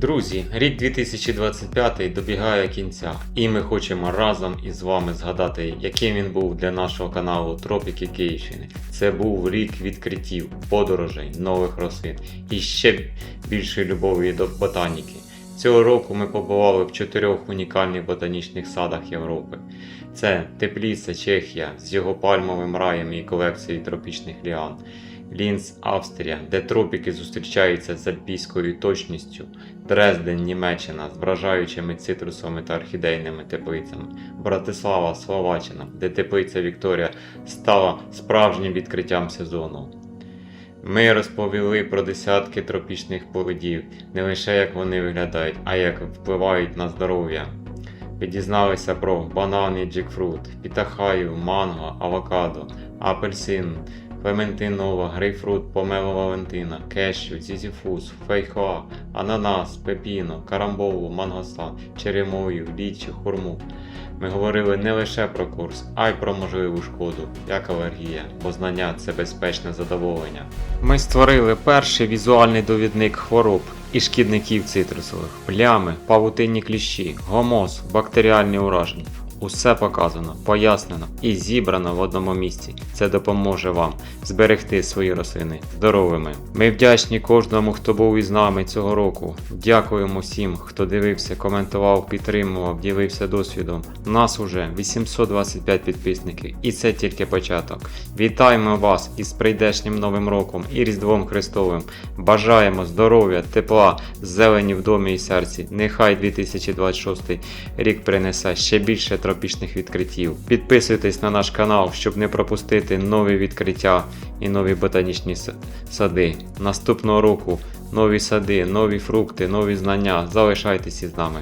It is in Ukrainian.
Друзі, рік 2025 добігає кінця, і ми хочемо разом із вами згадати, яким він був для нашого каналу Тропіки Київщини. Це був рік відкриттів, подорожей, нових рослин і ще більшої любові до ботаніки. Цього року ми побували в чотирьох унікальних ботанічних садах Європи. Це Тепліца, Чехія з його пальмовим раєм і колекцією тропічних ліан. Лінц, Австрія, де тропіки зустрічаються з альпійською точністю, Дрезден, Німеччина з вражаючими цитрусовими та орхідейними теплицями, Братислава, Словаччина, де теплиця Вікторія стала справжнім відкриттям сезону. Ми розповіли про десятки тропічних плодів, не лише як вони виглядають, а як впливають на здоров'я. Ви дізналися про банани, джекфрут, пітахаю, манго, авокадо, апельсин, клементинова, грейпфрут, помело валентина, кешю, зізіфус, фейхоа, ананас, пепіно, карамболу, мангосан, черемою, лічі, хурму. Ми говорили не лише про курс, а й про можливу шкоду, як алергія, бо знання це безпечне задоволення. Ми створили перший візуальний довідник хвороб і шкідників цитрусових, плями, павутинні кліщі, гомоз, бактеріальні ураження. Усе показано, пояснено і зібрано в одному місці. Це допоможе вам зберегти свої рослини здоровими. Ми вдячні кожному, хто був із нами цього року. Дякуємо всім, хто дивився, коментував, підтримував, ділився досвідом. Нас уже 825 підписників, і це тільки початок. Вітаємо вас із прийдешнім новим роком і Різдвом Христовим. Бажаємо здоров'я, тепла, зелені в домі і серці. Нехай 2026 рік принесе ще більше тропічних відкриттів. Підписуйтесь на наш канал, щоб не пропустити нові відкриття і нові ботанічні сади. Наступного року нові сади, нові фрукти, нові знання. Залишайтесь із нами.